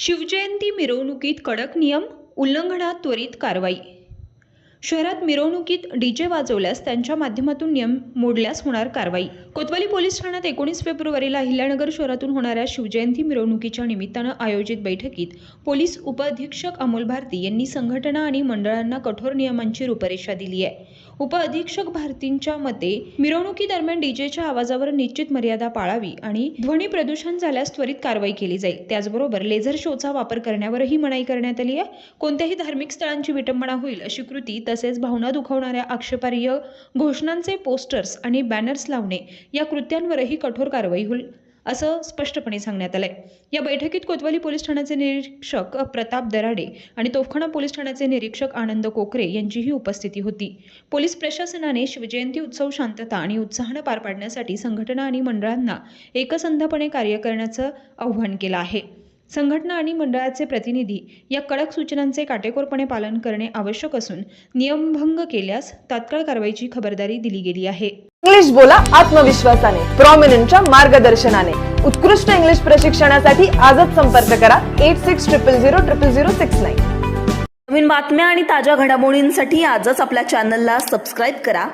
शिवजयंती मिरवणुकीत कडक नियम उल्लंघनात त्वरित कारवाई. शहरात मिरवणुकीत डीजे वाजवल्यास त्यांच्या माध्यमातून नियम मोडल्यास होणार कारवाई. कोतवाली पोलीस ठाण्यात एकोणीस फेब्रुवारीला हिल्यानगर शहरातून होणाऱ्या शिवजयंती मिरवणुकीच्या निमित्तानं आयोजित बैठकीत पोलीस उपअधीक्षक अमोल भारती यांनी संघटना आणि मंडळांना कठोर नियमांची रूपरेषा दिली आहे. उपअधीक्षक भारतींच्या मते मिरवणुकीदरम्यान डीजेच्या आवाजावर निश्चित मर्यादा पाळावी आणि ध्वनी प्रदूषण झाल्यास त्वरित कारवाई केली जाईल. त्याचबरोबर लेझर शोचा वापर करण्यावरही मनाई करण्यात आली आहे. कोणत्याही धार्मिक स्थळांची विटंबना होईल अशी कृती तसेच भावना दुखावणाऱ्या आक्षेपार्ह घोषणांचे पोस्टर्स आणि बॅनर्स लावणे या कृत्यांवरही कठोर कारवाई होईल असं स्पष्टपणे सांगण्यात आलंय. या बैठकीत कोतवाली पोलीस ठाण्याचे निरीक्षक प्रताप दराडे आणि तोफखाना पोलीस ठाण्याचे निरीक्षक आनंद कोकरे यांचीही उपस्थिती होती. पोलीस प्रशासनाने शिवजयंती उत्सव शांतता आणि उत्साहानं पार पाडण्यासाठी संघटना आणि मंडळांना एकसंधपणे कार्य करण्याचं आव्हान केलं आहे. संघटना आणि मंडळाचे प्रतिनिधी या कडक सूचनांचे काटेकोरपणे पालन करणे आवश्यक असून नियमभंग केल्यास तात्काळ कारवाईची खबरदारी दिली गेली आहे. इंग्लिश बोला आत्मविश्वासाने प्रॉमिनंटच्या मार्गदर्शनाने. उत्कृष्ट इंग्लिश प्रशिक्षणासाठी आजच संपर्क करा eight six triple zero triple zero six nine नवीन बातम्या आणि ताज्या घडामोडींसाठी आजच आपल्या चॅनलला सबस्क्राईब करा.